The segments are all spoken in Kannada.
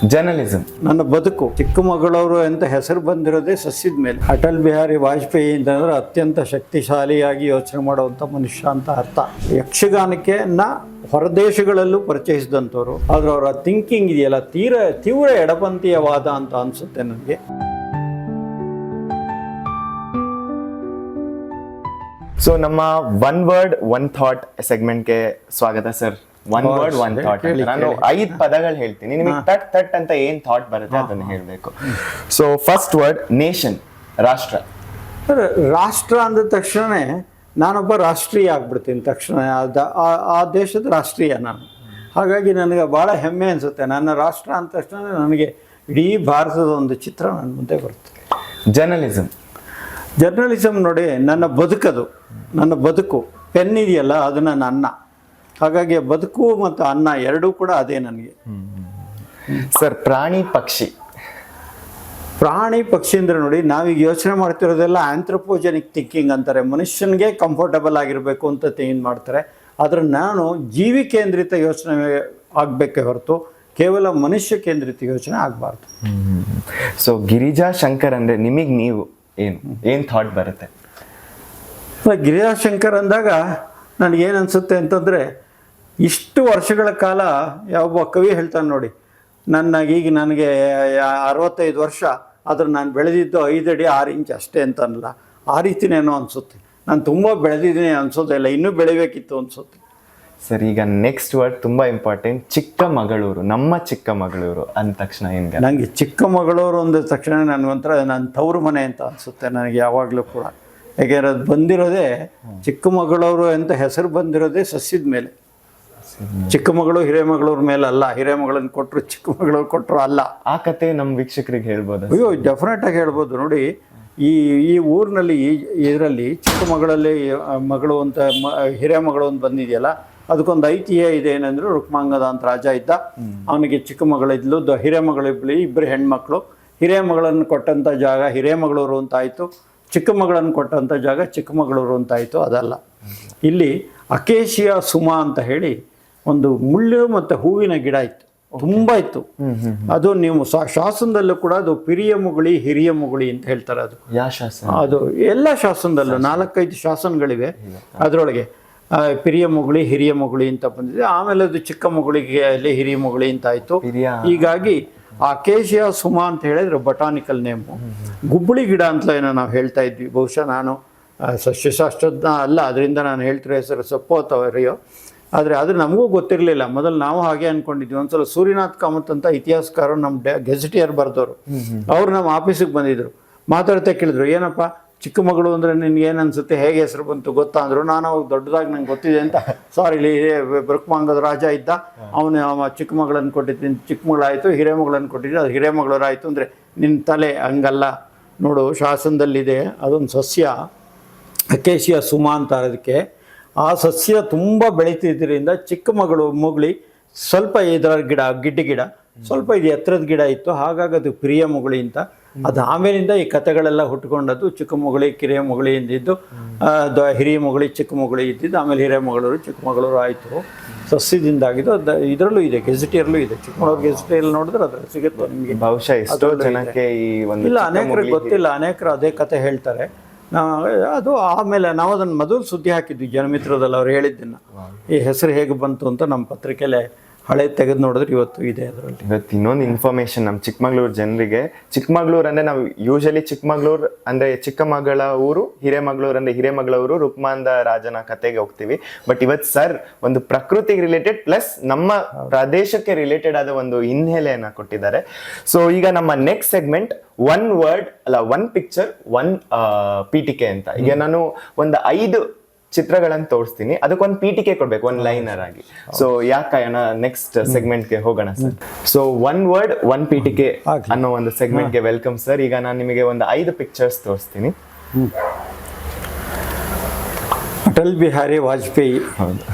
ಜರ್ನಲಿಸಮ್ ನನ್ನ ಬದುಕು ಚಿಕ್ಕಮಗಳೂರು ಅಂತ ಹೆಸರು ಬಂದಿರೋದೇ ಸಸ್ಯದ ಮೇಲೆ. ಅಟಲ್ ಬಿಹಾರಿ ವಾಜಪೇಯಿ ಅಂತಂದ್ರೆ ಅತ್ಯಂತ ಶಕ್ತಿಶಾಲಿಯಾಗಿ ಯೋಚನೆ ಮಾಡುವಂಥ ಮನುಷ್ಯ ಅಂತ ಅರ್ಥ. ಯಕ್ಷಗಾನಕ್ಕೆ ನ ಹೊರದೇಶಗಳಲ್ಲೂ ಪರಿಚಯಿಸಿದಂಥವ್ರು. ಆದ್ರೆ ಅವರ ಥಿಂಕಿಂಗ್ ಇದೆಯಲ್ಲ ತೀರ ತೀವ್ರ ಎಡಪಂಥೀಯವಾದ ಅಂತ ಅನಿಸುತ್ತೆ ನನಗೆ. ಸೊ ನಮ್ಮ ಒನ್ ವರ್ಡ್ ಒನ್ ಥಾಟ್ ಸೆಗ್ಮೆಂಟ್ಗೆ ಸ್ವಾಗತ sir one word one thought ನಾನು ಐದು ಪದಗಳು ಹೇಳ್ತೀನಿ. ನಿಮಗೆ ತಟ್ ತಟ್ ಅಂತ ಏನ್ ಥಾಟ್ ಬರುತ್ತೆ ಅದನ್ನ ಹೇಳಬೇಕು. ಸೊ ಫಸ್ಟ್ ವರ್ಡ್ ನೇಷನ್ ರಾಷ್ಟ್ರ. ರಾಷ್ಟ್ರ ಅಂದ ತಕ್ಷಣ ನಾನೊಬ್ಬ ರಾಷ್ಟ್ರೀಯ ಆಗ್ಬಿಡ್ತೀನಿ ತಕ್ಷಣ. ಆ- ದೇಶದ ರಾಷ್ಟ್ರೀಯ ನಾನು. ಹಾಗಾಗಿ ನನಗೆ ಭಾಳ ಹೆಮ್ಮೆ ಅನಿಸುತ್ತೆ. ನನ್ನ ರಾಷ್ಟ್ರ ಅಂದ ತಕ್ಷಣ ನನಗೆ ಇಡೀ ಭಾರತದ ಒಂದು ಚಿತ್ರ ನನ್ನ ಮುಂದೆ ಬರುತ್ತೆ. ಜರ್ನಲಿಸಮ್ ಜರ್ನಲಿಸಮ್ ನೋಡಿ ನನ್ನ ಬದುಕದು. ನನ್ನ ಬದುಕು. ಪೆನ್ ಇದೆಯಲ್ಲ ಅದನ್ನ ನನ್ನ. ಅನ್ನ ಹಾಗಾಗಿ ಬದುಕು ಮತ್ತು ಅನ್ನ ಎರಡೂ ಕೂಡ ಅದೇ ನನಗೆ. ಸರ್ ಪ್ರಾಣಿ ಪಕ್ಷಿ. ಪ್ರಾಣಿ ಪಕ್ಷಿ ಅಂದರೆ ನೋಡಿ ನಾವೀಗ ಯೋಚನೆ ಮಾಡ್ತಿರೋದೆಲ್ಲ ಆಂಥ್ರೋಪೋಜೆನಿಕ್ ಥಿಂಕಿಂಗ್ ಅಂತಾರೆ. ಮನುಷ್ಯನಿಗೆ ಕಂಫರ್ಟಬಲ್ ಆಗಿರಬೇಕು ಅಂತ ಥಿಂಕ್ ಮಾಡ್ತಾರೆ. ಆದರೆ ನಾನು ಜೀವಿ ಕೇಂದ್ರಿತ ಯೋಚನೆ ಆಗಬೇಕೆ ಹೊರತು ಕೇವಲ ಮನುಷ್ಯ ಕೇಂದ್ರಿತ ಯೋಚನೆ ಆಗಬಾರ್ದು. ಸೊ ಗಿರಿಜಾ ಶಂಕರ್ ಅಂದರೆ ನಿಮಗೆ ನೀವು ಏನು? ಏನು ಥಾಟ್ ಬರುತ್ತೆ? ಗಿರಿಜಾ ಶಂಕರ್ ಅಂದಾಗ ನನಗೇನು ಅನಿಸುತ್ತೆ ಅಂತಂದರೆ ಇಷ್ಟು ವರ್ಷಗಳ ಕಾಲ ಯಾವೊಬ್ಬ ಕವಿ ಹೇಳ್ತಾನೆ ನೋಡಿ ನನ್ನ ಈಗ ನನಗೆ ಅರವತ್ತೈದು ವರ್ಷ ಆದರೆ ನಾನು ಬೆಳೆದಿದ್ದು ಐದು ಅಡಿ ಆರು ಇಂಚ್ ಅಷ್ಟೇ ಅಂತನಲ್ಲ ಆ ರೀತಿನೇನೋ ಅನಿಸುತ್ತೆ. ನಾನು ತುಂಬ ಬೆಳೆದಿದ್ದೀನಿ ಅನ್ಸೋದಿಲ್ಲ ಇನ್ನೂ ಬೆಳಿಬೇಕಿತ್ತು ಅನಿಸುತ್ತೆ. ಸರ್ ಈಗ ನೆಕ್ಸ್ಟ್ ವರ್ಡ್ ತುಂಬ ಇಂಪಾರ್ಟೆಂಟ್ ಚಿಕ್ಕಮಗಳೂರು ನಮ್ಮ ಚಿಕ್ಕಮಗಳೂರು ಅಂದ ತಕ್ಷಣ ಹಿಂಗೆ ನನಗೆ ಚಿಕ್ಕಮಗಳೂರು ಅಂದ ತಕ್ಷಣ ನನಗೊಂಥರ ನನ್ನ ತವರು ಮನೆ ಅಂತ ಅನಿಸುತ್ತೆ ನನಗೆ ಯಾವಾಗಲೂ ಕೂಡ. ಯಾಕೆಂದ್ರೆ ಅದು ಬಂದಿರೋದೇ ಚಿಕ್ಕಮಗಳೂರು ಅಂತ ಹೆಸರು ಬಂದಿರೋದೇ ಸಸ್ಯದ ಮೇಲೆ. ಚಿಕ್ಕಮಗಳು ಹಿರೇಮಗಳೂರ್ ಮೇಲೆ ಅಲ್ಲ ಹಿರೇಮಗಳನ್ನ ಕೊಟ್ಟರು ಚಿಕ್ಕಮಗಳೂರು ಕೊಟ್ಟರು ಅಲ್ಲ. ಆ ಕತೆ ನಮ್ಮ ವೀಕ್ಷಕರಿಗೆ ಹೇಳ್ಬೋದು ಅಯ್ಯೋ ಡೆಫಿನೆಟ್ ಆಗಿ ಹೇಳ್ಬೋದು. ನೋಡಿ ಈ ಈ ಊರಿನಲ್ಲಿ ಇದರಲ್ಲಿ ಚಿಕ್ಕಮಗಳಲ್ಲಿ ಮಗಳು ಅಂತ ಮ ಹಿರೇಮಗಳು ಅಂತ ಬಂದಿದೆಯಲ್ಲ ಅದಕ್ಕೊಂದು ಐತಿಹ್ಯ ಇದೆ ಏನಂದ್ರೆ ರುಕ್ಮಾಂಗದ ಅಂತ ರಾಜ ಇದ್ದ. ಅವನಿಗೆ ಚಿಕ್ಕಮಗಳಿದ್ಲು ದ ಹಿರೇಮಗಳಿಬ್ಲಿ ಇಬ್ಬರು ಹೆಣ್ಮಕ್ಳು. ಹಿರೇಮಗಳನ್ನು ಕೊಟ್ಟಂಥ ಜಾಗ ಹಿರೇಮಗಳೂರು ಅಂತಾಯಿತು. ಚಿಕ್ಕಮಗಳನ್ನು ಚಿಕ್ಕ ಮಗಳನ್ನು ಕೊಟ್ಟಂಥ ಜಾಗ ಚಿಕ್ಕಮಗಳೂರು ಅಂತ ಆಯಿತು ಅದಲ್ಲ. ಇಲ್ಲಿ ಅಕೇಶಿಯ ಸುಮ ಅಂತ ಹೇಳಿ ಒಂದು ಮುಳ್ಳು ಮತ್ತು ಹೂವಿನ ಗಿಡ ಇತ್ತು. ತುಂಬ ಇತ್ತು. ಅದು ನೀವು ಶಾಸನದಲ್ಲೂ ಕೂಡ ಅದು ಪಿರಿಯ ಮುಗುಳಿ ಹಿರಿಯ ಮುಗುಳಿ ಅಂತ ಹೇಳ್ತಾರೆ ಅದು. ಅದು ಎಲ್ಲ ಶಾಸನದಲ್ಲೂ ನಾಲ್ಕೈದು ಶಾಸನಗಳಿವೆ. ಅದರೊಳಗೆ ಪಿರಿಯ ಮುಗುಳಿ ಹಿರಿಯ ಮುಗುಳಿ ಅಂತ ಬಂದಿದೆ. ಆಮೇಲೆ ಅದು ಚಿಕ್ಕ ಮುಗುಳಿಗೆ ಅಲ್ಲಿ ಹಿರಿಯ ಮುಗುಳಿ ಅಂತ ಆಯ್ತು. ಹೀಗಾಗಿ ಆ ಕೇಶಿಯ ಸುಮ ಅಂತ ಹೇಳಿದ್ರೆ ಬಟಾನಿಕಲ್ ನೇಮು ಗುಬ್ಬಳಿ ಗಿಡ ಅಂತ ಏನೋ ನಾವು ಹೇಳ್ತಾ ಇದ್ವಿ. ಬಹುಶಃ ನಾನು ಸಸ್ಯಶಾಸ್ತ್ರಜ್ಞ ಅಲ್ಲ. ಅದರಿಂದ ನಾನು ಹೇಳ್ತಿರೋ ಹೆಸರು ಸೊಪ್ಪು ಅಥವಾ ರಿಯೋ ಆದರೆ ಅದು ನಮಗೂ ಗೊತ್ತಿರಲಿಲ್ಲ. ಮೊದಲು ನಾವು ಹಾಗೆ ಅನ್ಕೊಂಡಿದ್ವಿ. ಒಂದ್ಸಲ ಸೂರ್ಯನಾಥ್ ಕಾಮತ್ ಅಂತ ಇತಿಹಾಸಕಾರರು ನಮ್ಮ ಗೆಜೆಟಿಯರ್ ಬರೆದವರು. ಅವ್ರು ನಮ್ಮ ಆಫೀಸಿಗೆ ಬಂದಿದ್ರು. ಮಾತಾಡ್ತಾ ಕೇಳಿದ್ರು ಏನಪ್ಪ ಚಿಕ್ಕ ಮಗಳು ಅಂದರೆ ನಿನ್ಗೆ ಏನು ಅನ್ಸುತ್ತೆ? ಹೇಗೆ ಹೆಸರು ಬಂತು? ಗೊತ್ತಾ? ಅಂದರು ನಾನು ಅವಾಗ ದೊಡ್ಡದಾಗಿ ನಂಗೆ ಗೊತ್ತಿದೆ ಅಂತ. ಸಾರಿ ಇಲ್ಲಿ ಬೃಕ್ಮಾಂಗದ ರಾಜ ಇದ್ದ. ಅವನು ಅವ ಚಿಕ್ಕ ಮಗಳನ್ನು ಕೊಟ್ಟಿದ್ದೀನಿ ಚಿಕ್ಕ ಮಗಳಾಯಿತು ಹಿರೇಮಗಳನ್ನು ಕೊಟ್ಟಿದ್ದೀನಿ ಅದು ಹಿರೇಮಗಳರಾಯಿತು ಅಂದರೆ ನಿನ್ನ ತಲೆ ಹಂಗಲ್ಲ. ನೋಡು ಶಾಸನದಲ್ಲಿದೆ. ಅದೊಂದು ಸಸ್ಯ ಅಕೇಶಿಯ ಸುಮಾ ಅಂತ ಅದಕ್ಕೆ. ಆ ಸಸ್ಯ ತುಂಬ ಬೆಳೀತಿದ್ದರಿಂದ ಚಿಕ್ಕ ಮಗಳು ಮುಗುಳಿ ಸ್ವಲ್ಪ ಇದರ ಗಿಡ ಗಿಡ್ಡ ಗಿಡ ಸ್ವಲ್ಪ ಇದು ಎತ್ತರದ ಗಿಡ ಇತ್ತು. ಹಾಗಾಗಿ ಅದು ಪ್ರಿಯ ಮುಗುಳಿ ಅಂತ. ಅದು ಆಮೇಲಿಂದ ಈ ಕಥೆಗಳೆಲ್ಲ ಹುಟ್ಕೊಂಡದ್ದು ಚಿಕ್ಕ ಮುಗುಳಿ ಕಿರಿಯ ಮುಗುಳಿ ಎಂದಿದ್ದು ಹಿರಿಯ ಮುಗುಳಿ ಚಿಕ್ಕ ಮುಗುಳಿ ಇದ್ದಿದ್ದು ಆಮೇಲೆ ಹಿರಿಯ ಮಗಳೂರು ಚಿಕ್ಕ ಮಗಳೂರು ಆಯಿತು. ಸಸ್ಯದಿಂದಾಗಿದ್ದು ಅದು ಇದರಲ್ಲೂ ಇದೆ ಗೆಜೆಟಿಯರ್ಲೂ ಇದೆ. ಚಿಕ್ಕಮಗಳೂರು ಗೆಜಿಟಿಯಲ್ಲಿ ನೋಡಿದ್ರೆ ಅದು ಸಿಗುತ್ತೆ ನಿಮಗೆ. ಬಹುಶಃ ಎಷ್ಟೋ ಜನಕ್ಕೆ ಈ ಒಂದು ಇಲ್ಲ ಅನೇಕರಿಗೆ ಗೊತ್ತಿಲ್ಲ. ಅನೇಕರು ಅದೇ ಕತೆ ಹೇಳ್ತಾರೆ. ಅದು ಆಮೇಲೆ ನಾವು ಅದನ್ನು ಮೊದಲು ಸುದ್ದಿ ಹಾಕಿದ್ವಿ ಜನಮಿತ್ರದಲ್ಲಿ ಅವ್ರು ಹೇಳಿದ್ದನ್ನು. ಈ ಹೆಸರು ಹೇಗೆ ಬಂತು ಅಂತ ನಮ್ಮ ಪತ್ರಿಕೆಲೆ ಹಳೆ ತೆಗೆದು ನೋಡಿದ್ರೆ ಇವತ್ತು ಇದೆ ಅದರಲ್ಲಿ. ಇವತ್ತು ಇನ್ನೊಂದು ಇನ್ಫಾರ್ಮೇಶನ್ ನಮ್ಮ ಚಿಕ್ಕಮಗಳೂರು ಜನರಿಗೆ. ಚಿಕ್ಕಮಗಳೂರು ಅಂದರೆ ನಾವು ಯೂಶಲಿ ಚಿಕ್ಕಮಗಳೂರು ಅಂದ್ರೆ ಚಿಕ್ಕಮಗಳ ಊರು ಹಿರೇಮಗಳೂರು ಅಂದರೆ ಹಿರೇಮಗಳ ಊರು ರುಕ್ಮಾಂದ ರಾಜನ ಕತೆಗೆ ಹೋಗ್ತೀವಿ. ಬಟ್ ಇವತ್ತು ಸರ್ ಒಂದು ಪ್ರಕೃತಿಗೆ ರಿಲೇಟೆಡ್ ಪ್ಲಸ್ ನಮ್ಮ ಪ್ರದೇಶಕ್ಕೆ ರಿಲೇಟೆಡ್ ಆದ ಒಂದು ಹಿನ್ನೆಲೆಯನ್ನು ಕೊಟ್ಟಿದ್ದಾರೆ. ಸೊ ಈಗ ನಮ್ಮ ನೆಕ್ಸ್ಟ್ ಸೆಗ್ಮೆಂಟ್ ಒನ್ ವರ್ಡ್ ಅಲ್ಲ ಒನ್ ಪಿಕ್ಚರ್ ಒನ್ ಪೀಟಿಕೆ ಅಂತ. ಈಗ ನಾನು ಒಂದು ಐದು ಚಿತ್ರಗಳನ್ನು ತೋರಿಸ್ತೀನಿ. ಅದಕ್ಕೊಂದು ಪೀಟಿಕೆ ಕೊಡ್ಬೇಕು ಒಂದು ಲೈನರ್ ಆಗಿ. ಸೊ ಯಾಕಾಯಣ ನೆಕ್ಸ್ಟ್ ಸೆಗ್ಮೆಂಟ್ಗೆ ಹೋಗೋಣ sir so one word one ಪೀಟಿಕೆ. ಅನ್ನೋ ಒಂದು ಸೆಗ್ಮೆಂಟ್ಗೆ ವೆಲ್ಕಮ್ ಸರ್ ಈಗ ನಾನು ನಿಮಗೆ ಒಂದು ಐದು ಪಿಕ್ಚರ್ಸ್ ತೋರಿಸ್ತೀನಿ. ಅಟಲ್ ಬಿಹಾರಿ ವಾಜಪೇಯಿ.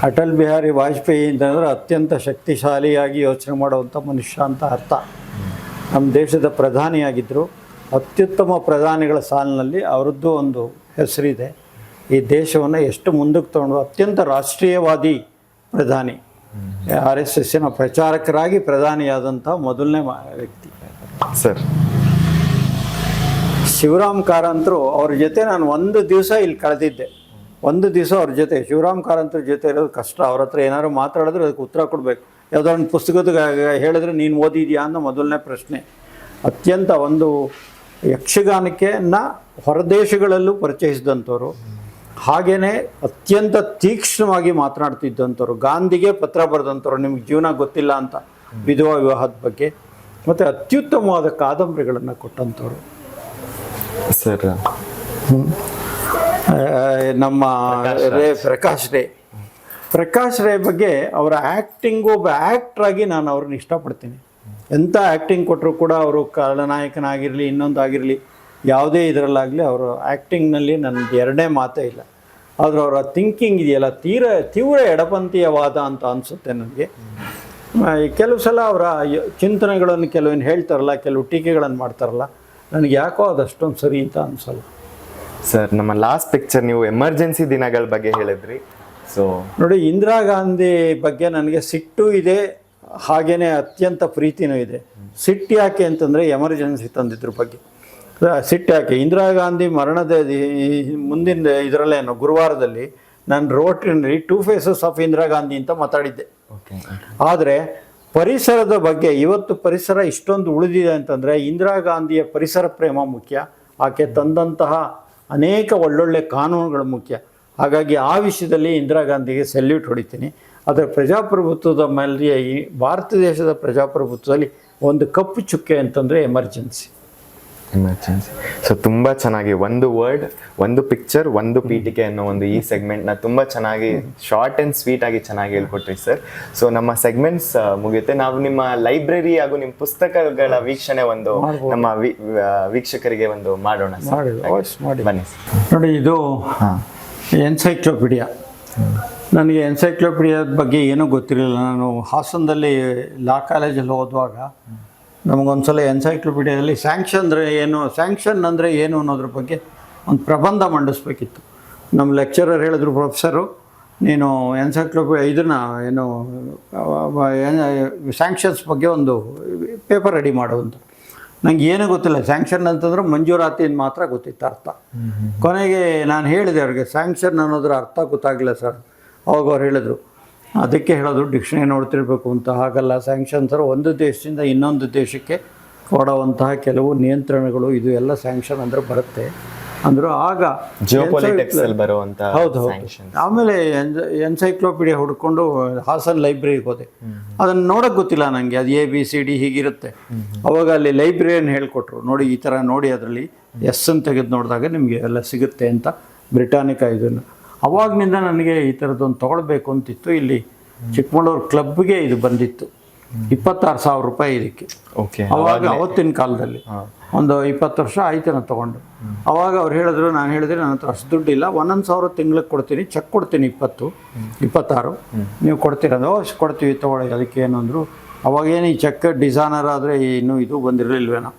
ಅಟಲ್ ಬಿಹಾರಿ ವಾಜಪೇಯಿ ಅಂತಂದ್ರೆ ಅತ್ಯಂತ ಶಕ್ತಿಶಾಲಿಯಾಗಿ ಯೋಚನೆ ಮಾಡುವಂಥ ಮನುಷ್ಯ ಅಂತ ಅರ್ಥ. ನಮ್ಮ ದೇಶದ ಪ್ರಧಾನಿಯಾಗಿದ್ದರು ಅತ್ಯುತ್ತಮ ಪ್ರಧಾನಿಗಳ ಸಾಲಿನಲ್ಲಿ ಅವರದ್ದು ಒಂದು ಹೆಸರಿದೆ. ಈ ದೇಶವನ್ನು ಎಷ್ಟು ಮುಂದಕ್ಕೆ ತಗೊಂಡು ಅತ್ಯಂತ ರಾಷ್ಟ್ರೀಯವಾದಿ ಪ್ರಧಾನಿ. ಆರ್ ಎಸ್ ಎಸ್ಸಿನ ಪ್ರಚಾರಕರಾಗಿ ಪ್ರಧಾನಿಯಾದಂಥ ಮೊದಲನೇ ವ್ಯಕ್ತಿ. ಸರ್. ಶಿವರಾಮ್ ಕಾರಂತರು ಅವ್ರ ಜೊತೆ ನಾನು ಒಂದು ದಿವಸ ಇಲ್ಲಿ ಕಳೆದಿದ್ದೆ. ಒಂದು ದಿವಸ ಅವ್ರ ಜೊತೆ. ಶಿವರಾಮ್ ಕಾರಂತರ ಜೊತೆ ಇರೋದು ಕಷ್ಟ. ಅವ್ರ ಹತ್ರ ಏನಾದ್ರು ಮಾತಾಡಿದ್ರೆ ಅದಕ್ಕೆ ಉತ್ತರ ಕೊಡಬೇಕು. ಯಾವುದೋ ಒಂದು ಪುಸ್ತಕದ ಹೇಳಿದ್ರೆ ನೀನು ಓದಿದ್ಯಾ ಅನ್ನೋ ಮೊದಲನೇ ಪ್ರಶ್ನೆ. ಅತ್ಯಂತ ಒಂದು ಯಕ್ಷಗಾನಕ್ಕೆ ನ ಹೊರದೇಶಗಳಲ್ಲೂ ಪರಿಚಯಿಸಿದಂಥವ್ರು. ಹಾಗೆಯೇ ಅತ್ಯಂತ ತೀಕ್ಷ್ಣವಾಗಿ ಮಾತನಾಡ್ತಿದ್ದಂಥವ್ರು ಗಾಂಧಿಗೆ ಪತ್ರ ಬರೆದಂಥವ್ರು ನಿಮ್ಗೆ ಜೀವನ ಗೊತ್ತಿಲ್ಲ ಅಂತ ವಿಧವಾ ವಿವಾಹದ ಬಗ್ಗೆ ಮತ್ತು ಅತ್ಯುತ್ತಮವಾದ ಕಾದಂಬರಿಗಳನ್ನು ಕೊಟ್ಟಂಥವ್ರು. ಸರ್ ನಮ್ಮ ರೇ ಪ್ರಕಾಶ್ ರೇ. ಪ್ರಕಾಶ್ ರೇ ಬಗ್ಗೆ ಅವರ ಆ್ಯಕ್ಟಿಂಗ್ ಒಬ್ಬ ಆ್ಯಕ್ಟ್ರಾಗಿ ನಾನು ಅವ್ರನ್ನ ಇಷ್ಟಪಡ್ತೀನಿ. ಎಂಥ ಆ್ಯಕ್ಟಿಂಗ್ ಕೊಟ್ಟರು ಕೂಡ ಅವರು ಖಳನಾಯಕನಾಗಿರಲಿ ಇನ್ನೊಂದಾಗಿರಲಿ ಯಾವುದೇ ಇದರಲ್ಲಾಗಲಿ ಅವರು ಆ್ಯಕ್ಟಿಂಗ್ನಲ್ಲಿ ನನ್ನದು ಎರಡನೇ ಮಾತೇ ಇಲ್ಲ. ಆದರೆ ಅವರ ಥಿಂಕಿಂಗ್ ಇದೆಯಲ್ಲ ತೀರ ತೀವ್ರ ಎಡಪಂಥೀಯವಾದ ಅಂತ ಅನಿಸುತ್ತೆ ನನಗೆ. ಕೆಲವು ಸಲ ಅವರ ಚಿಂತನೆಗಳನ್ನು ಕೆಲವೇನು ಹೇಳ್ತಾರಲ್ಲ ಕೆಲವು ಟೀಕೆಗಳನ್ನು ಮಾಡ್ತಾರಲ್ಲ ನನಗೆ ಯಾಕೋ ಅದು ಅಷ್ಟೊಂದು ಸರಿ ಅಂತ ಅನಿಸಲ್ಲ. ಸರ್ ನಮ್ಮ ಲಾಸ್ಟ್ ಪಿಕ್ಚರ್ ನೀವು ಎಮರ್ಜೆನ್ಸಿ ದಿನಗಳ ಬಗ್ಗೆ ಹೇಳಿದ್ರಿ. ಸೊ ನೋಡಿ ಇಂದಿರಾ ಗಾಂಧಿ ಬಗ್ಗೆ ನನಗೆ ಸಿಟ್ಟು ಇದೆ ಹಾಗೇನೆ ಅತ್ಯಂತ ಪ್ರೀತಿನೂ ಇದೆ. ಸಿಟ್ಟು ಯಾಕೆ ಅಂತಂದರೆ ಎಮರ್ಜೆನ್ಸಿ ತಂದಿದ್ರ ಬಗ್ಗೆ. ಆ, ಸಿಟ್ಟು ಯಾಕೆ ಇಂದಿರಾ ಗಾಂಧಿ ಮರಣದ ಮುಂದಿನ ಇದರಲ್ಲೇನು ಗುರುವಾರದಲ್ಲಿ ನಾನು ರೋಟ್ರಿನಲ್ಲಿ two faces of Indira Gandhi ಅಂತ ಮಾತಾಡಿದ್ದೆ. ಓಕೆ ಆದರೆ ಪರಿಸರದ ಬಗ್ಗೆ ಇವತ್ತು ಪರಿಸರ ಇಷ್ಟೊಂದು ಉಳಿದಿದೆ ಅಂತಂದರೆ ಇಂದಿರಾ ಗಾಂಧಿಯ ಪರಿಸರ ಪ್ರೇಮ ಮುಖ್ಯ. ಆಕೆ ತಂದಂತಹ ಅನೇಕ ಒಳ್ಳೊಳ್ಳೆ ಕಾನೂನುಗಳು ಮುಖ್ಯ. ಹಾಗಾಗಿ ಆ ವಿಷಯದಲ್ಲಿ ಇಂದಿರಾ ಗಾಂಧಿಗೆ ಸೆಲ್ಯೂಟ್ ಹೊಡಿತೀನಿ. ಅದರ ಪ್ರಜಾಪ್ರಭುತ್ವದ ಮೇಲೆ ಈ ಭಾರತ ದೇಶದ ಪ್ರಜಾಪ್ರಭುತ್ವದಲ್ಲಿ ಒಂದು ಕಪ್ಪು ಚುಕ್ಕೆ ಅಂತಂದರೆ ಎಮರ್ಜೆನ್ಸಿ ಎಮರ್ಜೆನ್ಸಿ ಸೊ ತುಂಬ ಚೆನ್ನಾಗಿ ಒಂದು ವರ್ಡ್ ಒಂದು ಪಿಕ್ಚರ್ ಒಂದು ಪೀಠಿಕೆ ಅನ್ನೋ ಒಂದು ಈ ಸೆಗ್ಮೆಂಟ್ನ ತುಂಬ ತುಂಬಾ ಚೆನ್ನಾಗಿ ಶಾರ್ಟ್ ಆ್ಯಂಡ್ ಸ್ವೀಟ್ ಆಗಿ ಚೆನ್ನಾಗಿ ಹೇಳ್ಕೊಟ್ರಿ ಸರ್ ಸೊ ನಮ್ಮ ಸೆಗ್ಮೆಂಟ್ಸ್ ಮುಗಿಯುತ್ತೆ. ನಾವು ನಿಮ್ಮ ಲೈಬ್ರರಿ ಹಾಗೂ ನಿಮ್ಮ ಪುಸ್ತಕಗಳ ವೀಕ್ಷಣೆ ಒಂದು ನಮ್ಮ ವೀಕ್ಷಕರಿಗೆ ಒಂದು ಮಾಡೋಣ ಬನ್ನಿ ನೋಡಿ ಇದು ಎನ್ಸೈಕ್ಲೋಪೀಡಿಯಾ ನನಗೆ ಎನ್ಸೈಕ್ಲೋಪೀಡಿಯಾದ ಬಗ್ಗೆ ಏನೂ ಗೊತ್ತಿರಲಿಲ್ಲ. ನಾನು ಹಾಸನದಲ್ಲಿ ಲಾ ಕಾಲೇಜಲ್ಲಿ ಓದುವಾಗ ನಮಗೊಂದ್ಸಲ ಎನ್ಸೈಕ್ಲೋಪೀಡಿಯಾದಲ್ಲಿ ಸ್ಯಾಂಕ್ಷನ್ ಅಂದರೆ ಏನು ಸ್ಯಾಂಕ್ಷನ್ ಅಂದರೆ ಏನು ಅನ್ನೋದ್ರ ಬಗ್ಗೆ ಒಂದು ಪ್ರಬಂಧ ಮಂಡಿಸ್ಬೇಕಿತ್ತು. ನಮ್ಮ ಲೆಕ್ಚರರ್ ಹೇಳಿದ್ರು ಪ್ರೊಫೆಸರು ನೀನು ಎನ್ಸೈಕ್ಲೋಪಿ ಇದನ್ನು ಏನು ಸ್ಯಾಂಕ್ಷನ್ಸ್ ಬಗ್ಗೆ ಒಂದು ಪೇಪರ್ ರೆಡಿ ಮಾಡು ಅಂತ. ನಂಗೆ ಏನೂ ಗೊತ್ತಿಲ್ಲ ಸ್ಯಾಂಕ್ಷನ್ ಅಂತಂದ್ರೆ ಮಂಜೂರಾತಿನ ಮಾತ್ರ ಗೊತ್ತಿತ್ತು ಅರ್ಥ. ಕೊನೆಗೆ ನಾನು ಹೇಳಿದೆ ಅವ್ರಿಗೆ ಸ್ಯಾಂಕ್ಷನ್ ಅನ್ನೋದ್ರ ಅರ್ಥ ಗೊತ್ತಾಗಲಿಲ್ಲ ಸರ್. ಅವಾಗ ಅವ್ರು ಹೇಳಿದ್ರು ಅದಕ್ಕೆ ಹೇಳೋದು ಡಿಕ್ಷನರಿ ನೋಡ್ತಿರ್ಬೇಕು ಅಂತ. ಹಾಗಲ್ಲ ಸ್ಯಾಂಕ್ಷನ್ ಸರ್ ಒಂದು ದೇಶದಿಂದ ಇನ್ನೊಂದು ದೇಶಕ್ಕೆ ಕೊಡುವಂತಹ ಕೆಲವು ನಿಯಂತ್ರಣಗಳು ಇದು ಎಲ್ಲ ಸ್ಯಾಂಕ್ಷನ್ ಅಂದ್ರೆ ಬರುತ್ತೆ. ಅಂದ್ರೆ ಆಗ ಬರುವಂತ ಹೌದು ಆಮೇಲೆ ಎನ್ಸೈಕ್ಲೋಪೀಡಿಯಾ ಹುಡ್ಕೊಂಡು ಹಾಸನ್ ಲೈಬ್ರರಿಗೆ ಹೋದೆ. ಅದನ್ನ ನೋಡೋಕೆ ಗೊತ್ತಿಲ್ಲ ನನಗೆ ಅದು ಎ ಬಿ ಸಿ ಡಿ ಹೀಗಿರುತ್ತೆ. ಅವಾಗ ಅಲ್ಲಿ ಲೈಬ್ರರಿಯನ್ ಹೇಳ್ಕೊಟ್ರು ನೋಡಿ ಈ ತರ ನೋಡಿ ಅದರಲ್ಲಿ ಎಸ್ ಅಂತ ತೆಗೆದು ನೋಡಿದಾಗ ನಿಮಗೆ ಎಲ್ಲ ಸಿಗುತ್ತೆ ಅಂತ. ಬ್ರಿಟಾನಿಕಾ ಇದನ್ನು. ಅವಾಗ್ನಿಂದ ನನಗೆ ಈ ಥರದ್ದೊಂದು ತೊಗೊಳ್ಬೇಕು ಅಂತಿತ್ತು. ಇಲ್ಲಿ ಚಿಕ್ಕಮಗಳೂರು ಕ್ಲಬ್ಗೆ ಇದು ಬಂದಿತ್ತು. ಇಪ್ಪತ್ತಾರು ಸಾವಿರ ರೂಪಾಯಿ ಇದಕ್ಕೆ. ಓಕೆ ಅವಾಗ ಅವತ್ತಿನ ಕಾಲದಲ್ಲಿ. ಒಂದು ಇಪ್ಪತ್ತು ವರ್ಷ ಆಯ್ತು ನಾನು ತೊಗೊಂಡು. ಅವಾಗ ಅವ್ರು ಹೇಳಿದ್ರು ನಾನು ಹೇಳಿದ್ರೆ ನನ್ನ ಹತ್ರ ಅಷ್ಟು ದುಡ್ಡಿಲ್ಲ. ಒಂದೊಂದು ಸಾವಿರ ತಿಂಗ್ಳಿಗೆ ಕೊಡ್ತೀನಿ. ಚೆಕ್ ಕೊಡ್ತೀನಿ ಇಪ್ಪತ್ತು ಇಪ್ಪತ್ತಾರು. ನೀವು ಕೊಡ್ತೀರ? ಅಷ್ಟು ಕೊಡ್ತೀವಿ ತೊಗೊಳ್ಳಿ. ಅದಕ್ಕೆ ಏನು ಅಂದರು ಅವಾಗೇನು ಈ ಚೆಕ್ ಡಿಸೈನರ್ ಆದರೆ ಇನ್ನೂ ಇದು ಬಂದಿರಲಿಲ್ವೇನೋ.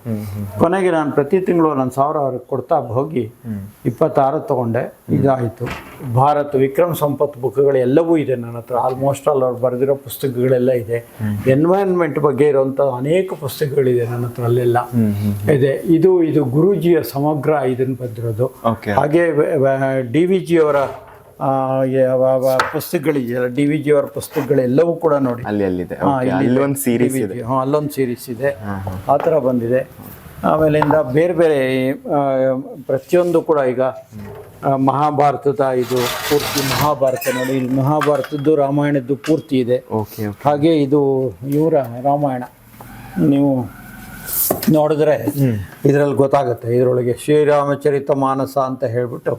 ಕೊನೆಗೆ ನಾನು ಪ್ರತಿ ತಿಂಗಳು ನಾನು ಸಾವಿರ ಅವ್ರಿಗೆ ಕೊಡ್ತಾ ಹೋಗಿ ಇಪ್ಪತ್ತಾರು ತೊಗೊಂಡೆ. ಇದಾಯಿತು. ಭಾರತ್ ವಿಕ್ರಮ್ ಸಂಪತ್ ಬುಕ್ಗಳು ಎಲ್ಲವೂ ಇದೆ ನನ್ನ ಹತ್ರ. ಆಲ್ಮೋಸ್ಟ್ ಆಲ್ ಅವ್ರು ಬರೆದಿರೋ ಪುಸ್ತಕಗಳೆಲ್ಲ ಇದೆ. ಎನ್ವೈರನ್ಮೆಂಟ್ ಬಗ್ಗೆ ಇರುವಂಥ ಅನೇಕ ಪುಸ್ತಕಗಳಿದೆ ನನ್ನ ಹತ್ರ ಅಲ್ಲೆಲ್ಲ. ಇದೆ. ಇದು ಇದು ಗುರೂಜಿಯ ಸಮಗ್ರ ಇದನ್ನು ಬಂದಿರೋದು. ಓಕೆ ಹಾಗೆ ಡಿ ವಿ ಜಿ ಅವರ ಆ, ಯ- ವ- ವ- ಪುಸ್ತಕಗಳಿದೆಯಲ್ಲ ಡಿ ವಿ ಜಿ ಅವರ ಪುಸ್ತಕಗಳೆಲ್ಲವೂ ಕೂಡ ನೋಡಿ. ಅಲ್ಲಿ ಅಲ್ಲಿದೆ. ಅಲ್ಲೊಂದು ಸೀರೀಸ್ ಇದೆ. ಹಾಂ ಅಲ್ಲೊಂದು ಸೀರೀಸ್ ಇದೆ. ಆ ಥರ ಬಂದಿದೆ. ಆಮೇಲಿಂದ ಬೇರೆ ಬೇರೆ ಪ್ರತಿಯೊಂದು ಕೂಡ ಈಗ ಮಹಾಭಾರತದ ಇದು ಪೂರ್ತಿ ಮಹಾಭಾರತ ನೋಡಿ. ಇಲ್ಲಿ ಮಹಾಭಾರತದ್ದು ರಾಮಾಯಣದ್ದು ಪೂರ್ತಿ ಇದೆ. ಹಾಗೆ ಇದು ಇವರ ರಾಮಾಯಣ. ನೀವು ನೋಡಿದ್ರೆ ಇದರಲ್ಲಿ ಗೊತ್ತಾಗುತ್ತೆ. ಇದರೊಳಗೆ ಶ್ರೀರಾಮಚರಿತ ಮಾನಸ ಅಂತ ಹೇಳ್ಬಿಟ್ಟು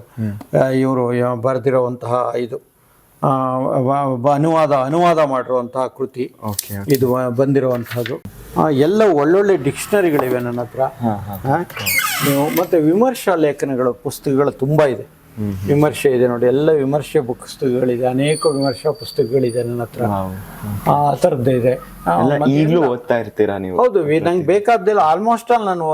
ಇವರು ಬರೆದಿರುವಂತಹ ಇದು ಅನುವಾದ ಅನುವಾದ ಮಾಡಿರುವಂತಹ ಕೃತಿ ಓಕೆ ಇದು ಬಂದಿರುವಂತಹದ್ದು ಎಲ್ಲ ಒಳ್ಳೊಳ್ಳೆ ಡಿಕ್ಷನರಿಗಳಿವೆ ನನ್ನ ಹತ್ರ. ನೀವು ಮತ್ತೆ ವಿಮರ್ಶಾ ಲೇಖನಗಳು ಪುಸ್ತಕಗಳು ತುಂಬ ಇದೆ. ವಿಮರ್ಶೆ ಇದೆ ನೋಡಿ ಎಲ್ಲ ವಿಮರ್ಶೆ ಪುಸ್ತಕಗಳಿದೆ ಅನೇಕ ವಿಮರ್ಶಾ ಪುಸ್ತಕಗಳಿದೆ ನನ್ನ ಹತ್ರ. ಆ ಥರದ್ದು ಇದೆ. ಈಗ್ಲೂ ಓದ್ತಾ ಇರ್ತೀರಾ ನೀವು? ಹೌದು ನಂಗೆ ಬೇಕಾದ್ದೆಲ್ಲ ಆಲ್ಮೋಸ್ಟ್ ಆಲ್ ನಾನು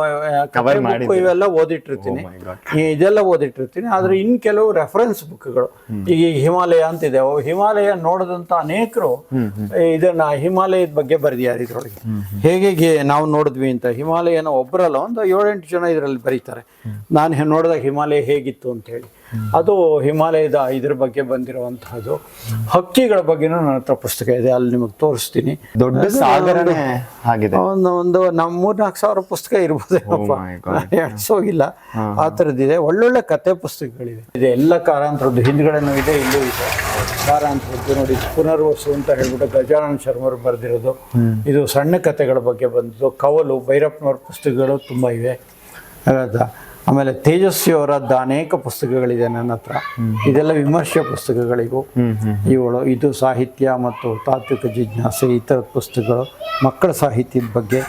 ಕವರ್ ಇವೆಲ್ಲ ಓದಿಟ್ಟಿರ್ತೀನಿ. Oh ಇದೆಲ್ಲ ಓದಿಟ್ಟಿರ್ತೀನಿ. ಆದ್ರೆ ಇನ್ ಕೆಲವು ರೆಫರೆನ್ಸ್ ಬುಕ್ಗಳು ಈಗ ಹಿಮಾಲಯ ಅಂತಿದೆ. ಇದೆ ಹಿಮಾಲಯ ನೋಡದಂತ ಅನೇಕರು ಇದನ್ನ ಹಿಮಾಲಯದ ಬಗ್ಗೆ ಬರೆದಿದ್ದಾರೆ ಇದ್ರೊಳಗೆ. ಹೇಗೆ ನಾವು ನೋಡಿದ್ವಿ ಅಂತ ಹಿಮಾಲಯನ ಒಬ್ಬರಲ್ಲ ಒಂದು ಏಳೆಂಟು ಜನ ಇದರಲ್ಲಿ ಬರೀತಾರೆ. ನಾನು ನೋಡಿದಾಗ ಹಿಮಾಲಯ ಹೇಗಿತ್ತು ಅಂತ ಹೇಳಿ. ಅದು ಹಿಮಾಲಯದ ಇದ್ರ ಬಗ್ಗೆ ಬಂದಿರುವಂತಹದ್ದು. ಹಕ್ಕಿಗಳ ಬಗ್ಗೆನೂ ನನ್ನ ಹತ್ರ ಪುಸ್ತಕ ಇದೆ. ಅಲ್ಲಿ ನಿಮಗೆ ತೋರಿಸ್ತೀನಿ. ದೊಡ್ಡ ಸಾಗರನೇ ಆಗಿದೆ. ಒಂದು ಒಂದು ನಮ್ಮ ಮೂರ್ನಾಲ್ಕು ಸಾವಿರ ಪುಸ್ತಕ Oh my God. ಎಡ್ಸೋಗಿಲ್ಲ ಆ ಥರದ್ದಿದೆ ಒಳ್ಳೊಳ್ಳೆ ಕತೆ ಪುಸ್ತಕಗಳಿವೆ. ಇದೆ ಎಲ್ಲ ಕಾರಾಂತರದ್ದು ಹಿಂದ್ಗಡೆನೂ ಇದೆ ಇಲ್ಲೂ ಇದೆ. ಕಾರಾಂತರದ್ದು ನೋಡಿ ಪುನರ್ವಸು ಅಂತ ಹೇಳ್ಬಿಟ್ಟು ಗಜಾನಂದ ಶರ್ಮರು ಬರೆದಿರೋದು. ಇದು ಸಣ್ಣ ಕತೆಗಳ ಬಗ್ಗೆ ಬಂದಿದ್ದು. ಕವಲು ಭೈರಪ್ಪನವ್ರ ಪುಸ್ತಕಗಳು ತುಂಬ ಇವೆ. ಆಮೇಲೆ ತೇಜಸ್ವಿ ಅವರದ್ದು ಅನೇಕ ಪುಸ್ತಕಗಳಿದೆ ನನ್ನ ಹತ್ರ. ಇದೆಲ್ಲ ವಿಮರ್ಶೆ ಪುಸ್ತಕಗಳಿಗೂ. ಇವಳು ಇದು ಸಾಹಿತ್ಯ ಮತ್ತು ತಾತ್ವಿಕ ಜಿಜ್ಞಾಸೆ ಈ ಥರದ ಪುಸ್ತಕಗಳು ಮಕ್ಕಳ ಸಾಹಿತ್ಯದ ಬಗ್ಗೆ.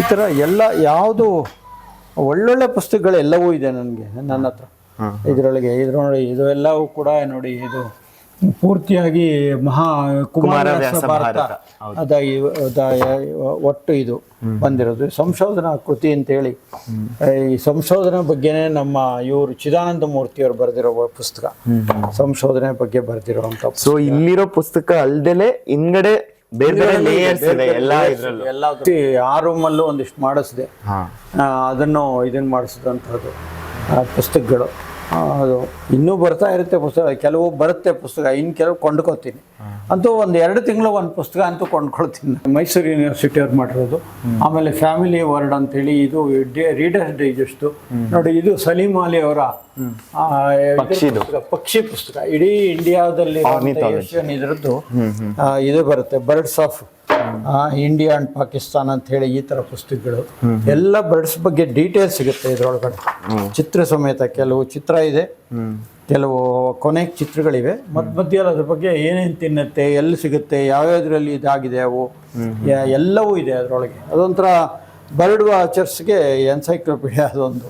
ಈ ಥರ ಎಲ್ಲ ಯಾವುದು ಒಳ್ಳೊಳ್ಳೆ ಪುಸ್ತಕಗಳೆಲ್ಲವೂ ಇದೆ ನನಗೆ ನನ್ನ ಹತ್ರ. ಇದರೊಳಗೆ ಇದ್ರ ನೋಡಿ ಇದು ಎಲ್ಲವೂ ಕೂಡ ನೋಡಿ ಇದು ಪೂರ್ತಿಯಾಗಿ ಮಹಾ ಕುಮಾರವ್ಯಾಸ ಭಾರತ. ಅದ ಒಟ್ಟು ಇದು ಬಂದಿರೋದು. ಸಂಶೋಧನಾ ಕೃತಿ ಅಂತೇಳಿ. ಈ ಸಂಶೋಧನೆ ಬಗ್ಗೆನೇ ನಮ್ಮ ಇವರು ಚಿದಾನಂದ ಮೂರ್ತಿಯವರು ಬರೆದಿರೋ ಪುಸ್ತಕ. ಸಂಶೋಧನೆ ಬಗ್ಗೆ ಬರೆದಿರುವಂತ ಸೊ ಇಲ್ಲಿರೋ ಪುಸ್ತಕ ಅಲ್ದೇಲೆ ಹಿಂದ್ಗಡೆ ಬೇರೆ ಬೇರೆ ಲೇಯರ್ಸ್ ಇದೆ ಎಲ್ಲಾ ಇದ್ರಲ್ಲೂ. ಎಲ್ಲ ಆ ರೂಮಲ್ಲೂ ಒಂದಿಷ್ಟು ಮಾಡಿಸಿದೆ. ಅದನ್ನು ಇದನ್ನು ಮಾಡಿಸಿದಂಥದ್ದು ಪುಸ್ತಕಗಳು. ಅದು ಇನ್ನೂ ಬರ್ತಾ ಇರುತ್ತೆ ಪುಸ್ತಕ ಕೆಲವು ಬರುತ್ತೆ ಪುಸ್ತಕ ಇನ್ನು ಕೆಲವು ಕೊಂಡ್ಕೊತೀನಿ ಅಂತೂ ಒಂದು ಎರಡು ತಿಂಗಳು ಒಂದು ಪುಸ್ತಕ ಅಂತೂ ಕೊಂಡ್ಕೊಳ್ತೀನಿ. ಮೈಸೂರು ಯೂನಿವರ್ಸಿಟಿ ಅವ್ರು ಮಾಡಿರೋದು. ಆಮೇಲೆ ಫ್ಯಾಮಿಲಿ ವರ್ಡ್ ಅಂತೇಳಿ ಇದು ರೀಡರ್ಸ್ ಡೈಜೆಸ್ಟು ನೋಡಿ ಇದು ಸಲೀಂ ಅಲಿ ಅವರ ಪಕ್ಷಿ ಪುಸ್ತಕ. ಇಡೀ ಇಂಡಿಯಾದಲ್ಲಿ ಇದರದ್ದು ಇದ್ರದ್ದು ಇದು ಬರುತ್ತೆ. Birds of India and Pakistan ಅಂತ ಹೇಳಿ ಈ ತರ ಪುಸ್ತಕಗಳು. ಎಲ್ಲ ಬರ್ಡ್ಸ್ ಬಗ್ಗೆ ಡೀಟೇಲ್ಸ್ ಸಿಗುತ್ತೆ ಇದ್ರೊಳಗಡೆ. ಚಿತ್ರ ಸಮೇತ ಕೆಲವು ಚಿತ್ರ ಇದೆ. ಕೆಲವು ಕೊನೆ ಚಿತ್ರಗಳಿವೆ. ಮಧ್ಯ ಮಧ್ಯದಲ್ಲಿ ಅದ್ರ ಬಗ್ಗೆ ಏನೇನು ತಿನ್ನುತ್ತೆ ಎಲ್ಲಿ ಸಿಗುತ್ತೆ ಯಾವ್ಯಾವ್ದ್ರಲ್ಲಿ ಇದಾಗಿದೆ ಅವು ಎಲ್ಲವೂ ಇದೆ ಅದರೊಳಗೆ. ಅದೊಂಥರ ಬರ್ಡ್ ವಾಚರ್ಸ್ಗೆ ಎನ್ಸೈಕ್ಲೋಪೀಡಿಯಾ ಅದೊಂದು.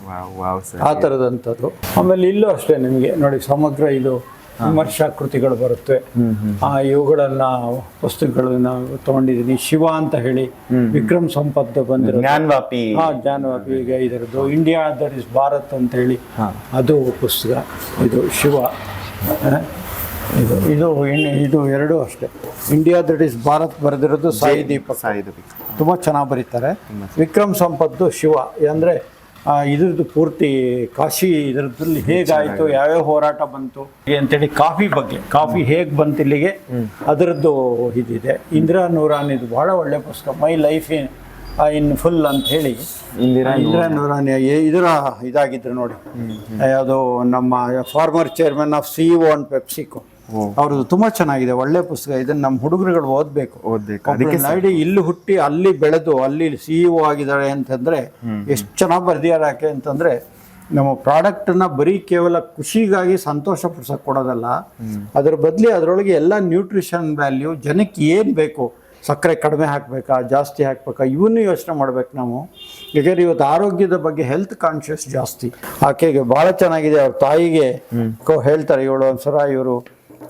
ಆ ಥರದಂಥದ್ದು ಆಮೇಲೆ ಇಲ್ಲೂ ಅಷ್ಟೇ ನಿಮಗೆ ನೋಡಿ ಸಮಗ್ರ ಇದು ವಿಮರ್ಶಾ ಕೃತಿಗಳು ಬರುತ್ತೆ. ಆ ಇವುಗಳನ್ನ ವಸ್ತುಗಳನ್ನ ತಗೊಂಡಿದ್ದೀನಿ. ಶಿವ ಅಂತ ಹೇಳಿ ವಿಕ್ರಮ್ ಸಂಪತ್ ಬಂದಿರೋದು. ಜ್ಞಾನವಾಪಿ. ಹಾ ಜ್ಞಾನವಾಪಿ ಈಗ ಇದರದ್ದು. ಇಂಡಿಯಾ ದಟ್ ಇಸ್ ಭಾರತ್ ಅಂತ ಹೇಳಿ ಅದು ಪುಸ್ತಕ. ಇದು ಶಿವ. ಇದು ಇದು ಇದು ಎರಡು ಅಷ್ಟೇ. ಇಂಡಿಯಾ ದಟ್ ಇಸ್ ಭಾರತ್ ಬರೆದಿರೋದು ಸಾಯಿ ದೀಪಕ್. ಸಾಯಿದು ತುಂಬ ಚೆನ್ನಾಗಿ ಬರೀತಾರೆ. ವಿಕ್ರಮ್ ಸಂಪತ್ತು ಶಿವ. ಅಂದರೆ ಇದ್ರದ್ದು ಪೂರ್ತಿ ಕಾಶಿ ಇದ್ರದ್ರಲ್ಲಿ ಹೇಗಾಯಿತು ಯಾವ್ಯಾವ ಹೋರಾಟ ಬಂತು ಅಂತೇಳಿ ಕಾಫಿ ಬಗ್ಗೆ ಕಾಫಿ ಹೇಗೆ ಬಂತು ಇಲ್ಲಿಗೆ ಅದರದ್ದು ಇದಿದೆ. ಇಂದಿರಾ ನೂರಾನ್ ಇದು ಬಹಳ ಒಳ್ಳೆ ಪುಸ್ತಕ my life in in full ಅಂತ ಹೇಳಿ. ಇಂದಿರಾ ಇಂದಿರಾ ನೂರಾನಿ. ಇದರ ಇದಾಗಿದ್ರು ನೋಡಿ. ಯಾವುದು ನಮ್ಮ former chairman of C and PepsiCo ಅವ್ರದ್ದು ತುಂಬಾ ಚೆನ್ನಾಗಿದೆ ಒಳ್ಳೆ ಪುಸ್ತಕ. ಇದನ್ನ ನಮ್ಮ ಹುಡುಗರುಗಳು ಓದ್ಬೇಕು. ಓದ್ಬೇಕು. ಅದಕ್ಕೆ ಇಲ್ಲಿ ಹುಟ್ಟಿ ಅಲ್ಲಿ ಬೆಳೆದು ಅಲ್ಲಿ ಸಿ ಆಗಿದ್ದಾರೆ ಆಗಿದ್ದಾಳೆ ಅಂತಂದ್ರೆ ಎಷ್ಟು ಚೆನ್ನಾಗಿ ಬರ್ದಿದ್ದಾರೆ ಯಾಕೆ ಅಂತಂದ್ರೆ ನಮ್ಮ ಪ್ರಾಡಕ್ಟನ್ನ ಬರೀ ಕೇವಲ ಖುಷಿಗಾಗಿ ಸಂತೋಷ ಪಡಿಸೋಕೆ ಕೊಡೋದಲ್ಲ. ಅದ್ರ ಬದಲಿ ಅದರೊಳಗೆ ಎಲ್ಲ ನ್ಯೂಟ್ರಿಷನ್ ವ್ಯಾಲ್ಯೂ ಜನಕ್ಕೆ ಏನು ಬೇಕು? ಸಕ್ಕರೆ ಕಡಿಮೆ ಹಾಕಬೇಕಾ ಜಾಸ್ತಿ ಹಾಕ್ಬೇಕಾ? ಇವನ್ನೂ ಯೋಚನೆ ಮಾಡ್ಬೇಕು ನಾವು. ಯಾಕಂದ್ರೆ ಇವತ್ತು ಆರೋಗ್ಯದ ಬಗ್ಗೆ ಹೆಲ್ತ್ ಕಾನ್ಷಿಯಸ್ ಜಾಸ್ತಿ. ಆಕೆಗೆ ಭಾಳ ಚೆನ್ನಾಗಿದೆ ಅವ್ರ ತಾಯಿಗೆ ಹೇಳ್ತಾರೆ ಇವಳು ಒಂದ್ಸಲ ಇವರು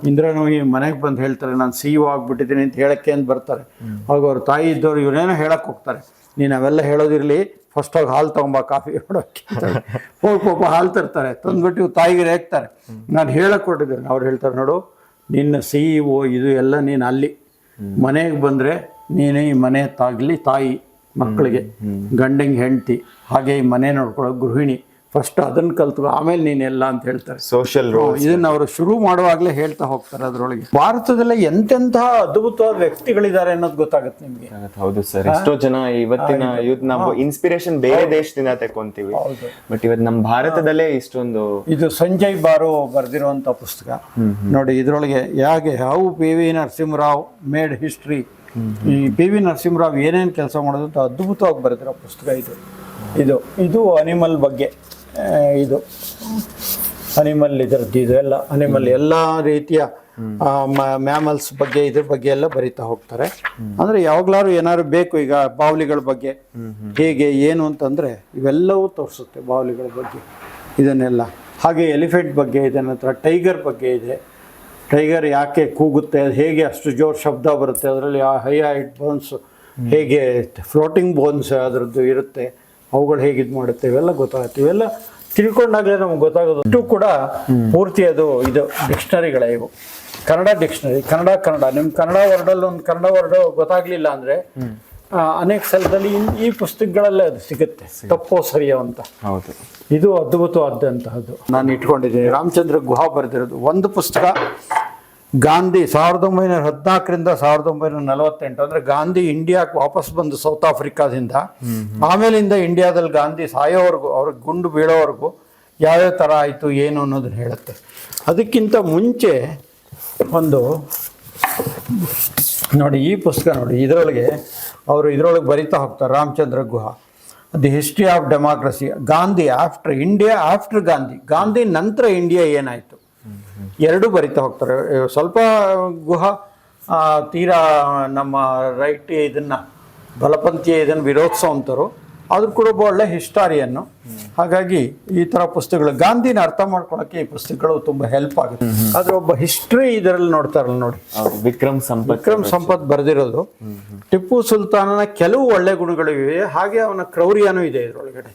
ಇಂದ್ರನು ಈ ಮನೆಗೆ ಬಂದು ಹೇಳ್ತಾರೆ, ನಾನು ಸಿ ಯು ಆಗಿಬಿಟ್ಟಿದ್ದೀನಿ ಅಂತ ಹೇಳಕ್ಕೆ ಅಂತ ಬರ್ತಾರೆ. ಅವಾಗ ಅವ್ರ ತಾಯಿ ಇದ್ದವ್ರು ಇವರೇನೋ ಹೇಳಕ್ಕೆ ಹೋಗ್ತಾರೆ. ನೀನು ಅವೆಲ್ಲ ಹೇಳೋದಿರಲಿ ಫಸ್ಟ್ ಹೋಗಿ ಹಾಲು ತೊಗೊಂಬ ಕಾಫಿ ಮಾಡೋಕ್ಕೆ ಹೋಗಿ ಪಾಪ ಹಾಲು ತರ್ತಾರೆ. ತಂದುಬಿಟ್ಟು ಇವ್ರು ತಾಯಿಗೆ ರೇಗ್ತಾರೆ. ನಾನು ಹೇಳಕ್ಕೆ ಕೊಟ್ಟಿದ್ದೇನೆ ಅವ್ರು ಹೇಳ್ತಾರೆ, ನೋಡು, ನಿನ್ನ ಸಿ ಇ ಒ ಇದು ಎಲ್ಲ ನೀನು ಅಲ್ಲಿ. ಮನೆಗೆ ಬಂದರೆ ನೀನೇ ಈ ಮನೆ ತಾಗಲಿ ತಾಯಿ, ಮಕ್ಕಳಿಗೆ. ಗಂಡಂಗೆ ಹೆಂಡತಿ. ಹಾಗೆ ಈ ಮನೆ ನೋಡ್ಕೊಳ್ಳೋ ಗೃಹಿಣಿ. ಫಸ್ಟ್ ಅದನ್ನ ಕಲ್ತು ಆಮೇಲೆ ನೀನೆಲ್ಲ ಅಂತ ಹೇಳ್ತಾರೆ. ಸೋಷಿಯಲ್ ಇದನ್ನ ಅವರು ಶುರು ಮಾಡುವಾಗಲೇ ಹೇಳ್ತಾ ಹೋಗ್ತಾರೆ ಅದರೊಳಗೆ. ಭಾರತದಲ್ಲಿ ಎಂತೆಂತಹ ಅದ್ಭುತವಾದ ವ್ಯಕ್ತಿಗಳಿದ್ದಾರೆ ಅನ್ನೋದು ಗೊತ್ತಾಗುತ್ತೆ ನಿಮಗೆ. ಹೌದು ಸರ್. ಎಷ್ಟೋ ಜನ ಇವತ್ತಿನ ಯೂತ್ ನಾವು ಇನ್ಸ್ಪಿರೇಷನ್ ಬೇರೆ ದೇಶದಿಂದ ತಕೊಂತೀವಿ ಬಟ್ ಇವತ್ತು ನಮ್ಮ ಭಾರತದಲ್ಲೇ ಇಷ್ಟೊಂದು ಇದು ಸಂಜಯ್ ಬಾರು ಬರೆದಿರುವಂಥ ಪುಸ್ತಕ. ನೋಡಿ ಇದರೊಳಗೆ ಹೇಗೆ how P V Narasimha Rao made history ಈ ಪಿ ವಿ ನರಸಿಂಹರಾವ್ ಏನೇನು ಕೆಲಸ ಮಾಡೋದು ಅಂತ ಅದ್ಭುತವಾಗಿ ಬರೆದಿರೋ ಪುಸ್ತಕ ಇದು. ಇದು ಇದು ಅನಿಮಲ್ ಬಗ್ಗೆ. ಇದು ಅನಿಮಲ್ ಇದರದ್ದು ಇದು ಎಲ್ಲ ಅನಿಮಲ್ ಎಲ್ಲ ರೀತಿಯ ಮ್ಯಾಮಲ್ಸ್ ಬಗ್ಗೆ, ಇದ್ರ ಬಗ್ಗೆ ಎಲ್ಲ ಬರಿತಾ ಹೋಗ್ತಾರೆ. ಅಂದ್ರೆ ಯಾವಾಗ್ಲಾರು ಏನಾದ್ರು ಬೇಕು ಈಗ ಬಾವಲಿಗಳ ಬಗ್ಗೆ. ಹೇಗೆ, ಏನು ಅಂತಂದ್ರೆ ಇವೆಲ್ಲವೂ ತೋರಿಸುತ್ತೆ ಬಾವಲಿಗಳ ಬಗ್ಗೆ, ಇದನ್ನೆಲ್ಲ. ಹಾಗೆ ಎಲಿಫೆಂಟ್ ಬಗ್ಗೆ ಇದೆ ನಂತರ ಟೈಗರ್ ಬಗ್ಗೆ ಇದೆ. ಟೈಗರ್ ಯಾಕೆ ಕೂಗುತ್ತೆ, ಅದು ಹೇಗೆ ಅಷ್ಟು ಜೋರು ಶಬ್ದ ಬರುತ್ತೆ, ಅದರಲ್ಲಿ ಆ ಹೈ ಹೈಟ್ ಬೋನ್ಸ್ ಹೇಗೆ ಫ್ಲೋಟಿಂಗ್ ಬೋನ್ಸ್ ಅದರದ್ದು ಇರುತ್ತೆ. ಅವುಗಳು ಹೇಗೆ ಇದು ಮಾಡುತ್ತೆ ಇವೆಲ್ಲ ಗೊತ್ತಾಗುತ್ತೆ. ಇವೆಲ್ಲ ತಿಳ್ಕೊಂಡಾಗಲೇ ನಮ್ಗೆ ಗೊತ್ತಾಗೋದು. ಅಷ್ಟು ಕೂಡ ಪೂರ್ತಿ ಅದು ಇದು ಡಿಕ್ಷನರಿಗಳೇ ಇವು. ಕನ್ನಡ ಡಿಕ್ಷನರಿ ಕನ್ನಡ ಕನ್ನಡ. ನಿಮ್ಮ ಕನ್ನಡ ವರ್ಡಲ್ಲಿ ಒಂದು ಕನ್ನಡ ವರ್ಡ್ ಗೊತ್ತಾಗ್ಲಿಲ್ಲ ಅಂದ್ರೆ ಅನೇಕ ಸ್ಥಳದಲ್ಲಿ ಈ ಪುಸ್ತಕಗಳಲ್ಲೇ ಅದು ಸಿಗುತ್ತೆ. ತಪ್ಪೋ ಸರಿಯೋ ಅಂತ. ಹೌದು. ಇದು ಅದ್ಭುತವಾದಂತಹದ್ದು. ನಾನು ಇಟ್ಕೊಂಡಿದ್ದೀನಿ. ರಾಮಚಂದ್ರ ಗುಹಾ ಬರೆದಿರೋದು. ಒಂದು ಪುಸ್ತಕ ಗಾಂಧಿ ಸಾವಿರದ ಒಂಬೈನೂರ ಹದಿನಾಲ್ಕರಿಂದ ಸಾವಿರದ ಒಂಬೈನೂರ ನಲವತ್ತೆಂಟು ಅಂದ್ರೆ ಗಾಂಧಿ ಇಂಡಿಯಾಕ್ಕೆ ವಾಪಸ್ ಬಂದು ಸೌತ್ ಆಫ್ರಿಕಾದಿಂದ. ಆಮೇಲಿಂದ ಇಂಡಿಯಾದಲ್ಲಿ ಗಾಂಧಿ ಸಾಯೋವರೆಗೂ ಅವ್ರಿಗೆ ಗುಂಡು ಬೀಳೋವರೆಗೂ ಯಾವ್ಯಾವ ಥರ ಆಯಿತು, ಏನು ಅನ್ನೋದನ್ನ ಹೇಳುತ್ತೆ. ಅದಕ್ಕಿಂತ ಮುಂಚೆ ಒಂದು ನೋಡಿ, ಈ ಪುಸ್ತಕ ನೋಡಿ, ಇದರೊಳಗೆ ಅವರು ಇದರೊಳಗೆ ಬರಿತಾ ಹೋಗ್ತಾರೆ, Ramachandra Guha. The history of democracy Gandhi after India after Gandhi. Gandhi ನಂತರ ಇಂಡಿಯಾ ಏನಾಯಿತು? ಎರಡು ಬರಿತಾ ಹೋಗ್ತಾರೆ. ಸ್ವಲ್ಪ ಗುಹ ತೀರಾ ನಮ್ಮ ರೈಟ್ ಇದನ್ನ ಬಲಪಂಥೀಯ ಇದನ್ನು ವಿರೋಧಿಸೋ ಅಂತರು ಆದ್ರೂ ಕೂಡ ಒಬ್ಬ ಒಳ್ಳೆ ಹಿಸ್ಟಾರಿಯನ್ನು. ಹಾಗಾಗಿ ಈ ಥರ ಪುಸ್ತಕಗಳು ಗಾಂಧಿನ ಅರ್ಥ ಮಾಡ್ಕೊಳಕ್ಕೆ ಈ ಪುಸ್ತಕಗಳು ತುಂಬ ಹೆಲ್ಪ್ ಆಗುತ್ತೆ. ಆದ್ರೆ ಒಬ್ಬ ಹಿಸ್ಟ್ರಿ ಇದರಲ್ಲಿ ನೋಡ್ತಾರಲ್ಲ ನೋಡಿ. ವಿಕ್ರಮ್ ಸಂಪತ್ ವಿಕ್ರಮ್ ಸಂಪತ್ ಬರೆದಿರೋದು. ಟಿಪ್ಪು ಸುಲ್ತಾನನ ಕೆಲವು ಒಳ್ಳೆ ಗುಣಗಳು ಇವೆ. ಹಾಗೆ ಅವನ ಕ್ರೌರ್ಯನೂ ಇದೆ ಇದರೊಳಗಡೆ.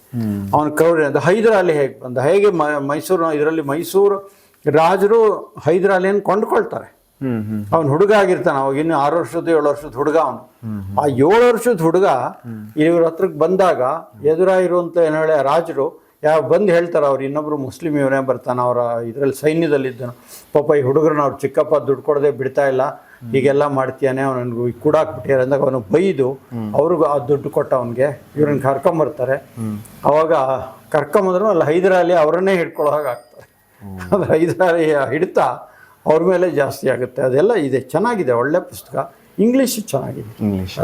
ಅವನ ಕ್ರೌರ್ಯ ಅಂತ ಹೈದರಾಲಿ ಹೇಗೆ ಬಂದ ಹೇಗೆ ಮೈಸೂರು ಇದರಲ್ಲಿ ಮೈಸೂರು ರಾಜರು ಹೈದರಾಲಿಯನ್ನು ಕೊಂಡ್ಕೊಳ್ತಾರೆ. ಅವನು ಹುಡುಗ ಆಗಿರ್ತಾನೆ ಅವಾಗ ಇನ್ನು ಆರು ವರ್ಷದ ಏಳು ವರ್ಷದ ಹುಡುಗ ಅವನು. ಆ ಏಳು ವರ್ಷದ ಹುಡುಗ ಇವ್ರ ಹತ್ರಕ್ಕೆ ಬಂದಾಗ ಎದುರಾಗಿರುವಂತ ಏನು ಹೇಳಿ ರಾಜರು ಯಾವ ಬಂದು ಹೇಳ್ತಾರೆ ಅವ್ರು ಇನ್ನೊಬ್ರು ಮುಸ್ಲಿಂ ಇವನೇ ಬರ್ತಾನೆ ಅವರ ಇದರಲ್ಲಿ ಸೈನ್ಯದಲ್ಲಿದ್ದನು. ಪಾಪ ಈ ಹುಡುಗರನ್ನ ಅವ್ರು ಚಿಕ್ಕಪ್ಪ ದುಡ್ಡು ಕೊಡದೆ ಬಿಡ್ತಾ ಇಲ್ಲ. ಹೀಗೆಲ್ಲ ಮಾಡ್ತೀಯಾನೆ ಅವನಿಗೆ ಕೂಡಾಕ್ಬಿಟ್ಟಿದ್ದಾರೆ ಅಂದಾಗ ಅವನು ಬೈದು ಅವ್ರಿಗೂ ಆ ದುಡ್ಡು ಕೊಟ್ಟ ಅವನಿಗೆ. ಇವ್ರನ್ನ ಕರ್ಕೊಂಬರ್ತಾರೆ. ಅವಾಗ ಕರ್ಕೊಂಬಂದ್ರು ಅಲ್ಲಿ ಹೈದರಾಲಿ ಅವರನ್ನೇ ಹಿಡ್ಕೊಳ್ಳೋ ಹಾಗೆ ಆಗ್ತಾರೆ ಅದು ಐದಾರು ಹಿಡಿತ ಅವ್ರ ಮೇಲೆ ಜಾಸ್ತಿ ಆಗುತ್ತೆ. ಅದೆಲ್ಲ ಇದೆ. ಚೆನ್ನಾಗಿದೆ. ಒಳ್ಳೆ ಪುಸ್ತಕ. ಇಂಗ್ಲೀಷ್ ಚೆನ್ನಾಗಿದೆ. ಇಂಗ್ಲಿಷ್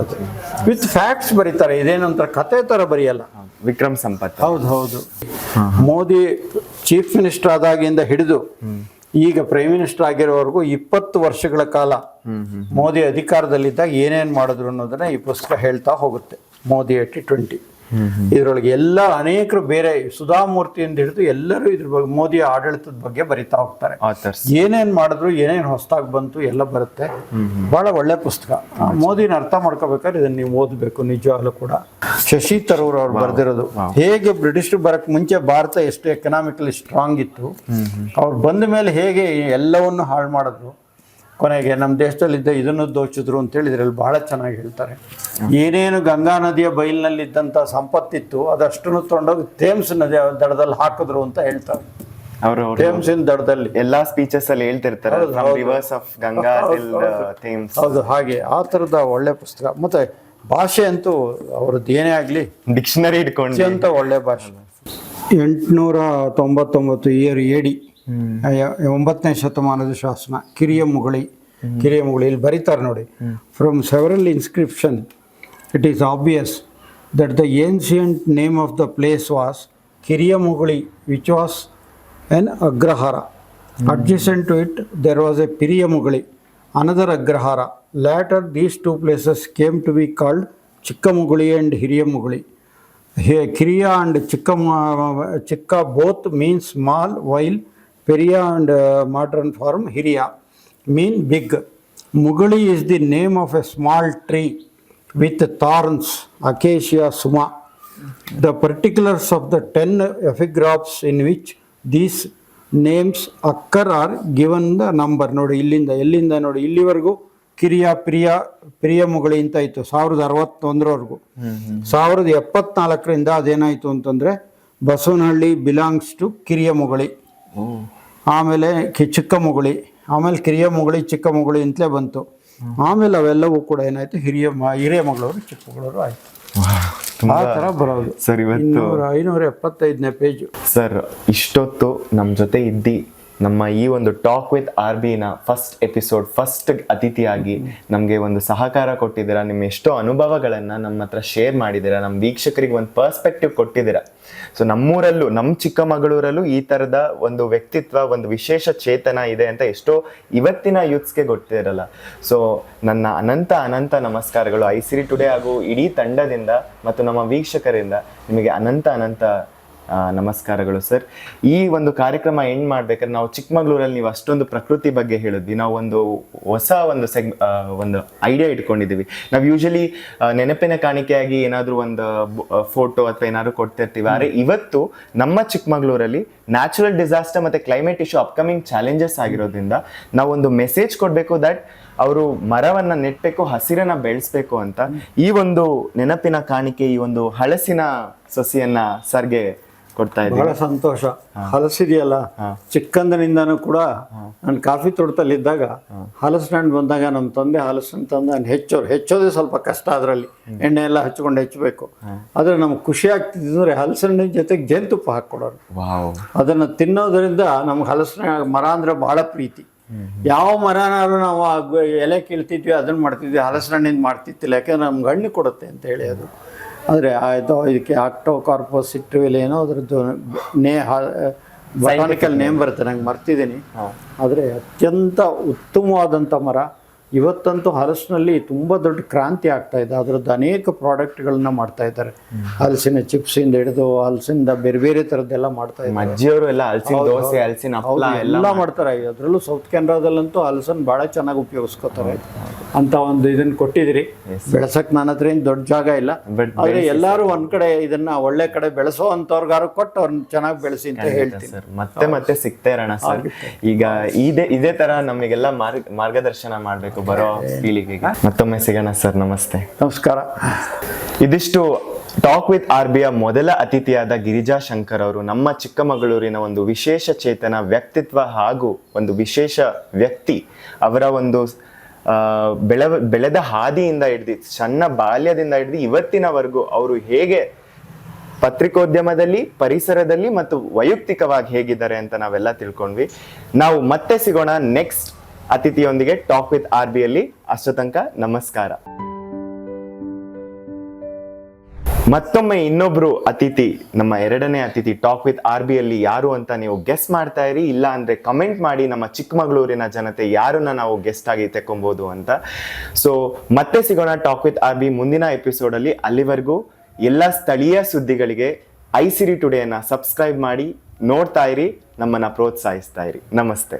ವಿತ್ ಫ್ಯಾಕ್ಟ್ಸ್ ಬರೀತಾರೆ. ಇದೇನಂತರ? ಕತೆ ಥರ ಬರೆಯಲ್ಲ. ವಿಕ್ರಮ್ ಸಂಪತ್. ಹೌದು ಹೌದು. ಮೋದಿ ಚೀಫ್ ಮಿನಿಸ್ಟರ್ ಆದಾಗಿಂದ ಹಿಡಿದು ಈಗ ಪ್ರೈಮ್ ಮಿನಿಸ್ಟರ್ ಆಗಿರೋವರೆಗೂ ಇಪ್ಪತ್ತು ವರ್ಷಗಳ ಕಾಲ ಮೋದಿ ಅಧಿಕಾರದಲ್ಲಿದ್ದಾಗ ಏನೇನು ಮಾಡಿದ್ರು ಅನ್ನೋದನ್ನ ಈ ಪುಸ್ತಕ ಹೇಳ್ತಾ ಹೋಗುತ್ತೆ. ಮೋದಿ ಏಟಿ ಟ್ವೆಂಟಿ ಇದರೊಳಗೆ ಎಲ್ಲ ಅನೇಕರು ಬೇರೆ ಸುಧಾಮೂರ್ತಿಯಿಂದ ಹಿಡಿದು ಎಲ್ಲರೂ ಇದ್ರ ಬಗ್ಗೆ ಮೋದಿ ಆಡಳಿತದ ಬಗ್ಗೆ ಬರಿತಾ ಹೋಗ್ತಾರೆ. ಏನೇನ್ ಮಾಡಿದ್ರು ಏನೇನ್ ಹೊಸದಾಗಿ ಬಂತು ಎಲ್ಲ ಬರುತ್ತೆ. ಬಹಳ ಒಳ್ಳೆ ಪುಸ್ತಕ. ಮೋದಿನ ಅರ್ಥ ಮಾಡ್ಕೋಬೇಕಾದ್ರೆ ಇದನ್ನ ನೀವು ಓದಬೇಕು ನಿಜವಾಗ್ಲೂ ಕೂಡ. ಶಶಿ ತರೂರ್ ಅವ್ರು ಬರೆದಿರೋದು. ಹೇಗೆ ಬ್ರಿಟಿಷರು ಬರಕ್ ಮುಂಚೆ ಭಾರತ ಎಷ್ಟು ಎಕನಾಮಿಕಲಿ ಸ್ಟ್ರಾಂಗ್ ಇತ್ತು. ಅವ್ರು ಬಂದ ಮೇಲೆ ಹೇಗೆ ಎಲ್ಲವನ್ನು ಹಾಳು ಮಾಡಿದ್ರು. ಕೊನೆಗೆ ನಮ್ಮ ದೇಶದಲ್ಲಿದ್ದ ಇದನ್ನು ದೋಚಿದ್ರು ಅಂತ ಹೇಳಿದ್ರೆ ಅಲ್ಲಿ ಬಹಳ ಚೆನ್ನಾಗಿ ಹೇಳ್ತಾರೆ. ಏನೇನು ಗಂಗಾ ನದಿಯ ಬಯಲಿನಲ್ಲಿದ್ದಂಥ ಸಂಪತ್ತಿತ್ತು ಅದಷ್ಟನ್ನು ತೊಗೊಂಡೋಗಿ ಥೇಮ್ಸ್ ನದಿಯ ದಡದಲ್ಲಿ ಹಾಕಿದ್ರು ಅಂತ ಹೇಳ್ತಾರೆ. ಅವರು ಥೇಮ್ಸಿನ ದಡದಲ್ಲಿ. ಎಲ್ಲಾ ಸ್ಪೀಚಸ್ ಅಲ್ಲಿ ಹೇಳ್ತಿರ್ತಾರೆ. Reverse of Ganga. ಥೇಮ್ಸ್ ಹೌದು ಹಾಗೆ. ಆ ತರದ ಒಳ್ಳೆ ಪುಸ್ತಕ. ಮತ್ತೆ ಭಾಷೆ ಅಂತೂ ಅವ್ರದ್ದು ಏನೇ ಆಗಲಿ ಡಿಕ್ಷನರಿ ಇಟ್ಕೊಂಡು ಅಂತ ಒಳ್ಳೆ ಭಾಷೆ. ಎಂಟುನೂರ ತೊಂಬತ್ತೊಂಬತ್ತು ಇಯರ್ ಎಡಿ ಒಂಬತ್ತನೇ ಶತಮಾನದ ಶಾಸನ ಕಿರಿಯ ಮುಗಳಿ. ಕಿರಿಯ ಮುಗಳಿ ಇಲ್ಲಿ ಬರೀತಾರೆ ನೋಡಿ. From several inscription it is obvious that the ancient name of the place was Kiriya Mugali which was an agrahara adjacent to it there was a Piriya Mugali another agrahara later these two places came to be called Chikka Mugali and ಹಿರಿಯ ಮುಗಳಿ ಹೇ Kiriya and Chikka Chikka both means small while Periya and modern form Hiriya mean big Mugali is the name of a small tree with thorns acacia suma the particulars of the ten epigraphs in which these names occur are given the number ನೋಡಿ, ಇಲ್ಲಿಂದ, ಎಲ್ಲಿಂದ ನೋಡಿ, ಇಲ್ಲಿವರೆಗೂ ಕಿರಿಯ, ಪ್ರಿಯಾ, ಪ್ರಿಯ ಮುಗಳಿ ಅಂತ ಇತ್ತು. ಸಾವಿರದ ಅರವತ್ತೊಂದರವರೆಗೂ. ಸಾವಿರದ ಎಪ್ಪತ್ನಾಲ್ಕರಿಂದ ಅದೇನಾಯಿತು ಅಂತಂದರೆ ಬಸವನಹಳ್ಳಿ ಬಿಲಾಂಗ್ಸ್ ಟು ಕಿರಿಯ ಮುಗಳಿ. ಆಮೇಲೆ ಕಿ ಚಿಕ್ಕ ಮುಗುಳಿ ಆಮೇಲೆ ಕಿರಿಯ ಮುಗುಳಿ ಚಿಕ್ಕ ಮುಗುಳಿ ಅಂತಲೇ ಬಂತು. ಆಮೇಲೆ ಅವೆಲ್ಲವೂ ಕೂಡ ಏನಾಯ್ತು? ಹಿರಿಯ ಮ- ಹಿರಿಯ ಮಗಳವರು ಚಿಕ್ಕ ಮಗಳವರು ಆಯ್ತು. ಆ ಥರ ಬರೋದು. ಸರ್ ಇವತ್ತು ಐನೂರ ಎಪ್ಪತ್ತೈದನೇ ಪೇಜು. ಸರ್ ಇಷ್ಟೊತ್ತು ನಮ್ಮ ಜೊತೆ ಇದ್ದಿ ನಮ್ಮ ಈ ಒಂದು ಟಾಕ್ ವಿತ್ ಆರ್ ಬಿನ ಫಸ್ಟ್ ಎಪಿಸೋಡ್ ಫಸ್ಟ್ ಅತಿಥಿಯಾಗಿ ನಮಗೆ ಒಂದು ಸಹಕಾರ ಕೊಟ್ಟಿದ್ದೀರಾ, ನಿಮ್ಮ ಎಷ್ಟೋ ಅನುಭವಗಳನ್ನು ನಮ್ಮ ಹತ್ರ ಶೇರ್ ಮಾಡಿದ್ದೀರಾ, ನಮ್ಮ ವೀಕ್ಷಕರಿಗೆ ಒಂದು ಪರ್ಸ್ಪೆಕ್ಟಿವ್ ಕೊಟ್ಟಿದ್ದೀರಾ. ಸೊ ನಮ್ಮೂರಲ್ಲೂ ನಮ್ಮ ಚಿಕ್ಕಮಗಳೂರಲ್ಲೂ ಈ ಥರದ ಒಂದು ವ್ಯಕ್ತಿತ್ವ, ಒಂದು ವಿಶೇಷ ಚೇತನ ಇದೆ ಅಂತ ಎಷ್ಟೋ ಇವತ್ತಿನ ಯೂತ್ಸ್ಗೆ ಗೊತ್ತಿರಲ್ಲ. ಸೊ ನನ್ನ ಅನಂತ ಅನಂತ ನಮಸ್ಕಾರಗಳು. ಐಸಿರಿ ಟುಡೇ ಹಾಗೂ ಇಡೀ ತಂಡದಿಂದ ಮತ್ತು ನಮ್ಮ ವೀಕ್ಷಕರಿಂದ ನಿಮಗೆ ಅನಂತ ಅನಂತ ನಮಸ್ಕಾರಗಳು ಸರ್. ಈ ಒಂದು ಕಾರ್ಯಕ್ರಮ ಎಂಡ್ ಮಾಡ್ಬೇಕಾದ್ರೆ ನಾವು ಚಿಕ್ಕಮಗಳೂರಲ್ಲಿ ನೀವು ಅಷ್ಟೊಂದು ಪ್ರಕೃತಿ ಬಗ್ಗೆ ಹೇಳಿದ್ವಿ. ನಾವು ಒಂದು ಹೊಸ ಒಂದು ಸೆಗ್ ಒಂದು ಐಡಿಯಾ ಇಟ್ಕೊಂಡಿದ್ದೀವಿ. ನಾವು ಯೂಶಲಿ ನೆನಪಿನ ಕಾಣಿಕೆಯಾಗಿ ಏನಾದರೂ ಒಂದು ಫೋಟೋ ಅಥವಾ ಏನಾದರೂ ಕೊಡ್ತಿರ್ತೀವಿ. ಆದರೆ ಇವತ್ತು ನಮ್ಮ ಚಿಕ್ಕಮಗಳೂರಲ್ಲಿ ನ್ಯಾಚುರಲ್ ಡಿಸಾಸ್ಟರ್ ಮತ್ತೆ ಕ್ಲೈಮೇಟ್ ಇಶ್ಯೂ ಅಪ್ಕಮಿಂಗ್ ಚಾಲೆಂಜಸ್ ಆಗಿರೋದ್ರಿಂದ ನಾವೊಂದು ಮೆಸೇಜ್ ಕೊಡಬೇಕು ದಟ್ ಅವರು ಮರವನ್ನ ನೆಟ್ಟಬೇಕು ಹಸಿರನ್ನ ಬೆಳೆಸ್ಬೇಕು ಅಂತ ಈ ಒಂದು ನೆನಪಿನ ಕಾಣಿಕೆ ಈ ಒಂದು ಹಳಸಿನ ಸಸಿಯನ್ನ ಸರ್ಗೆ ಕೊಡ್ತಾ ಇದ್ದೀವಿ. ಬಹಳ ಸಂತೋಷ. ಹಲಸಿದೆಯಲ್ಲ? ಚಿಕ್ಕಂದಿನಿಂದನೂ ಕೂಡ ನಾನು ಕಾಫಿ ತೋಟದಲ್ಲಿದ್ದಾಗ ಹಲಸಿನ ಹಣ್ಣು ಬಂದಾಗ ನಮ್ಮ ತಂದೆ ಹಲಸಿನ ತಂದು ನಾನು ಹೆಚ್ಚೋರು. ಹೆಚ್ಚೋದೇ ಸ್ವಲ್ಪ ಕಷ್ಟ ಅದರಲ್ಲಿ. ಎಣ್ಣೆ ಎಲ್ಲ ಹಚ್ಕೊಂಡು ಹೆಚ್ಚಬೇಕು. ಆದರೆ ನಮ್ಗೆ ಖುಷಿ ಆಗ್ತಿದ್ರೆ ಹಲಸಿನ ಹಣ್ಣಿನ ಜೊತೆಗೆ ಜೇನುತುಪ್ಪ ಹಾಕ್ಕೊಡೋರು. ಅದನ್ನ ಅದನ್ನು ತಿನ್ನೋದ್ರಿಂದ ನಮ್ಗೆ ಹಲಸಿನ ಮರ ಅಂದ್ರೆ ಬಹಳ ಪ್ರೀತಿ. ಯಾವ ಮರನಾದ್ರು ನಾವು ಎಲೆ ಕೀಳ್ತಿದ್ವಿ ಅದನ್ನ ಮಾಡ್ತಿದ್ವಿ ಹಲಸಿನ ಹಣ್ಣಿಂದ ಮಾಡ್ತಿತ್ತಿಲ್ಲ. ಯಾಕಂದ್ರೆ ನಮ್ಗೆ ಹಣ್ಣು ಕೊಡುತ್ತೆ ಅಂತ ಹೇಳಿ ಅದು. ಆದರೆ ಆಯಿತು ಇದಕ್ಕೆ ಆಕ್ಟೋ ಕಾರ್ಪೋಸ್ ಇಟ್ಟುವಿಲ್ಲ ಏನೋ ಅದರದ್ದು ನೇ ಬಟಾನಿಕಲ್ ನೇಮ್ ಬರುತ್ತೆ ನಂಗೆ ಮರ್ತಿದ್ದೀನಿ. ಆದರೆ ಅತ್ಯಂತ ಉತ್ತಮವಾದಂಥ ಮರ. ಇವತ್ತಂತೂ ಹಲಸಿನಲ್ಲಿ ತುಂಬ ದೊಡ್ಡ ಕ್ರಾಂತಿ ಆಗ್ತಾ ಇದೆ. ಅದರದ್ದು ಅನೇಕ ಪ್ರಾಡಕ್ಟ್ಗಳನ್ನ ಮಾಡ್ತಾ ಇದ್ದಾರೆ. ಹಲಸಿನ ಚಿಪ್ಸಿಂದ ಹಿಡಿದು ಹಲಸಿಂದ ಬೇರೆ ಬೇರೆ ಥರದ್ದೆಲ್ಲ ಮಾಡ್ತಾ ಇದ್ದಾರೆ. ಅಜ್ಜಿಯವರು ಎಲ್ಲ ಹಲಸಿನ ದೋಸೆ ಹಲಸಿನ ಹಪ್ಪಳ ಹೌದು, ಎಲ್ಲ ಮಾಡ್ತಾರೆ. ಅದರಲ್ಲೂ ಸೌತ್ ಕೆನರಾದಲ್ಲಂತೂ ಹಲಸನ್ ಬಹಳ ಚೆನ್ನಾಗಿ ಉಪಯೋಗಿಸ್ಕೋತಾರೆ. ಅಂತ ಒಂದು ಇದನ್ನ ಕೊಟ್ಟಿದ್ರಿ ಬೆಳೆಸಕ್ ನನ್ನ ಹತ್ರ ಏನು ದೊಡ್ಡ ಜಾಗ ಇಲ್ಲ. ಆದರೆ ಎಲ್ಲರೂ ಒಂದ್ ಕಡೆ ಇದನ್ನ ಒಳ್ಳೆ ಕಡೆ ಬೆಳೆಸೋ ಅಂತವ್ರಿಗಾರು ಕೊಟ್ಟು ಅವ್ರನ್ನ ಚೆನ್ನಾಗಿ ಬೆಳೆಸಿ ಅಂತ ಹೇಳ್ತೀನಿ. ಸರ್. ಮತ್ತೆ ಮತ್ತೆ ಸಿಗ್ತಾ ಇರೋಣ ಸರ್. ಈಗ ಇದೇ ಇದೇ ತರ ನಮಗೆಲ್ಲ ಮಾರ್ಗ ಮಾರ್ಗದರ್ಶನ ಮಾಡ್ಬೇಕು. ಬರೋ ಪೀಳಿಗೆಗೆ ಮತ್ತೊಮ್ಮೆ ಸಿಗೋಣ ಸರ್ ನಮಸ್ತೆ. ನಮಸ್ಕಾರ. ಇದಿಷ್ಟು ಟಾಕ್ ವಿತ್ ಆರ್ ಬಿಯ ಮೊದಲ ಅತಿಥಿಯಾದ ಗಿರಿಜಾ ಶಂಕರ್ ಅವರು ನಮ್ಮ ಚಿಕ್ಕಮಗಳೂರಿನ ಒಂದು ವಿಶೇಷ ಚೇತನ ವ್ಯಕ್ತಿತ್ವ ಹಾಗೂ ಒಂದು ವಿಶೇಷ ವ್ಯಕ್ತಿ ಅವರ ಒಂದು ಬೆಳವ ಬೆಳೆದ ಹಾದಿಯಿಂದ ಹಿಡ್ದು ಸಣ್ಣ ಬಾಲ್ಯದಿಂದ ಹಿಡ್ದು ಇವತ್ತಿನವರೆಗೂ ಅವರು ಹೇಗೆ ಪತ್ರಿಕೋದ್ಯಮದಲ್ಲಿ ಪರಿಸರದಲ್ಲಿ ಮತ್ತು ವೈಯಕ್ತಿಕವಾಗಿ ಹೇಗಿದ್ದಾರೆ ಅಂತ ನಾವೆಲ್ಲ ತಿಳ್ಕೊಂಡ್ವಿ. ನಾವು ಮತ್ತೆ ಸಿಗೋಣ ನೆಕ್ಸ್ಟ್ ಅತಿಥಿಯೊಂದಿಗೆ ಟಾಕ್ ವಿತ್ ಆರ್ ಬಿ ಅಲ್ಲಿ ಅಷ್ಟತಂಕ ನಮಸ್ಕಾರ. ಮತ್ತೊಮ್ಮೆ ಇನ್ನೊಬ್ರು ಅತಿಥಿ, ನಮ್ಮ ಎರಡನೇ ಅತಿಥಿ ಟಾಕ್ ವಿತ್ ಆರ್ ಬಿಯಲ್ಲಿ ಯಾರು ಅಂತ ನೀವು ಗೆಸ್ ಮಾಡ್ತಾ ಇರಿ, ಇಲ್ಲ ಅಂದ್ರೆ ಕಮೆಂಟ್ ಮಾಡಿ ನಮ್ಮ ಚಿಕ್ಕಮಗಳೂರಿನ ಜನತೆ ಯಾರನ್ನ ನಾವು ಗೆಸ್ಟ್ ಆಗಿ ತೆಕ್ಕೊಬಹುದು ಅಂತ. ಸೊ ಮತ್ತೆ ಸಿಗೋಣ ಟಾಕ್ ವಿತ್ ಆರ್ ಬಿ ಮುಂದಿನ ಎಪಿಸೋಡ್ ಅಲ್ಲಿ. ಅಲ್ಲಿವರೆಗೂ ಎಲ್ಲ ಸ್ಥಳೀಯ ಸುದ್ದಿಗಳಿಗೆ ಐ ಸಿರಿ ಟುಡೇನ ಸಬ್ಸ್ಕ್ರೈಬ್ ಮಾಡಿ, ನೋಡ್ತಾ ಇರಿ, ನಮ್ಮನ್ನ ಪ್ರೋತ್ಸಾಹಿಸ್ತಾ ಇರಿ. ನಮಸ್ತೆ.